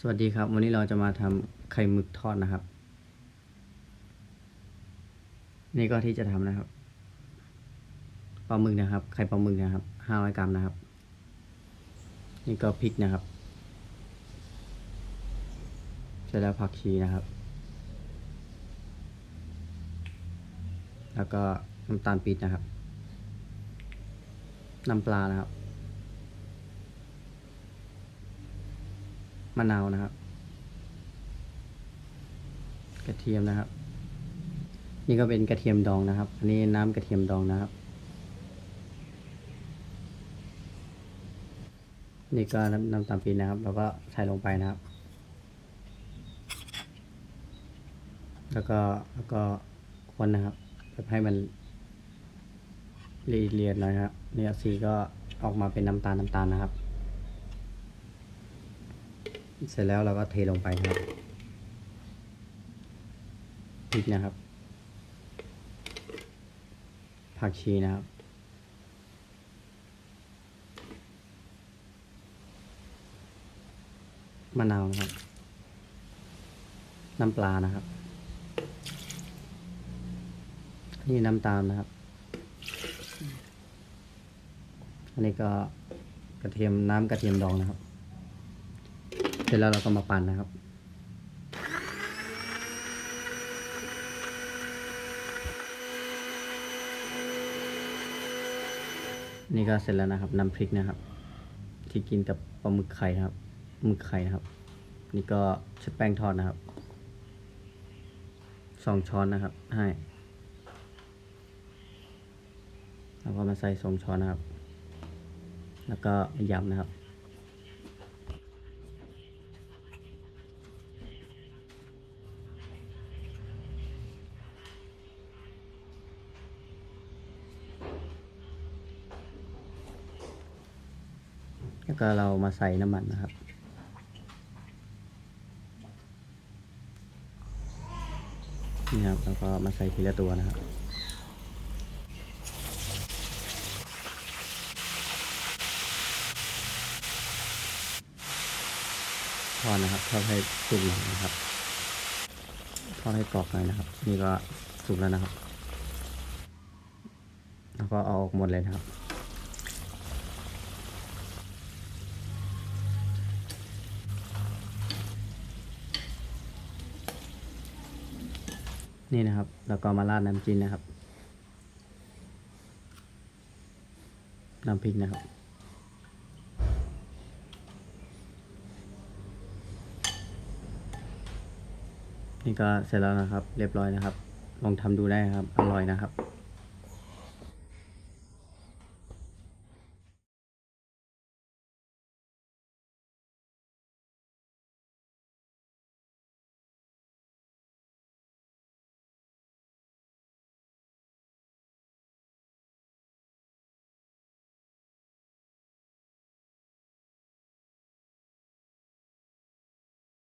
สวัสดีครับ วันนี้เราจะมาทำไข่หมึกทอดนะครับ นี่ก็ที่จะทำนะครับปลาหมึกนะครับ ไข่ปลาหมึกนะครับห้าร้อยกรัมนะครับ นี่ก็พริกนะครับเสร็จแล้วผักชีนะครับ แล้วก็น้ำตาลปี๊บนะครับน้ำปลานะครับ มะนาวนะครับ กระเทียมนะครับ นี่ก็เป็นกระเทียมดองนะครับ อันนี้น้ำกระเทียมดองนะครับ นี่ก็น้ำน้ำตาลปีนะครับ เราก็ใส่ลงไปนะครับ แล้วก็แล้วก็คนนะครับแบบให้มันเอียดหน่อยครับเนี่ยสีก็ออกมาเป็นน้ำตาลน้ำตาลนะครับ เสร็จแล้วเราก็เทลงไปครับพริกนะครับ ผักชีนะครับ มะนาวนะครับ น้ำปลานะครับ นี่น้ำตาลนะครับ อันนี้ก็กระเทียมน้ำกระเทียมดองนะครับ เสร็จแล้วเราก็มาปั่นนะครับ นี่ก็เสร็จแล้วนะครับน้ำพริกนะครับ ที่กินกับปลาหมึกไข่นะครับหมึกไข่นะครับ นี่ก็ชุดแป้งทอดนะครับสองช้อนนะครับ ให้ แล้วก็มาใส่สองช้อนนะครับ แล้วก็ยำนะครับ แล้วก็เรามาใส่น้ำมันนะครับ นี่ครับแล้วก็มาใส่ทีละตัวนะครับทอดนะครับทอดให้สุกหน่อยนะครับทอดให้กรอบหน่อยนะครับ นี่ก็สุกแล้วนะครับ แล้วก็เอาออกหมดเลยนะครับ นี่นะครับ แล้วก็มาราดน้ำจิ้มนะครับ น้ำพริกนะครับ นี่ก็เสร็จแล้วนะครับ เรียบร้อยนะครับ ลองทำดูได้ครับ อร่อยนะครับ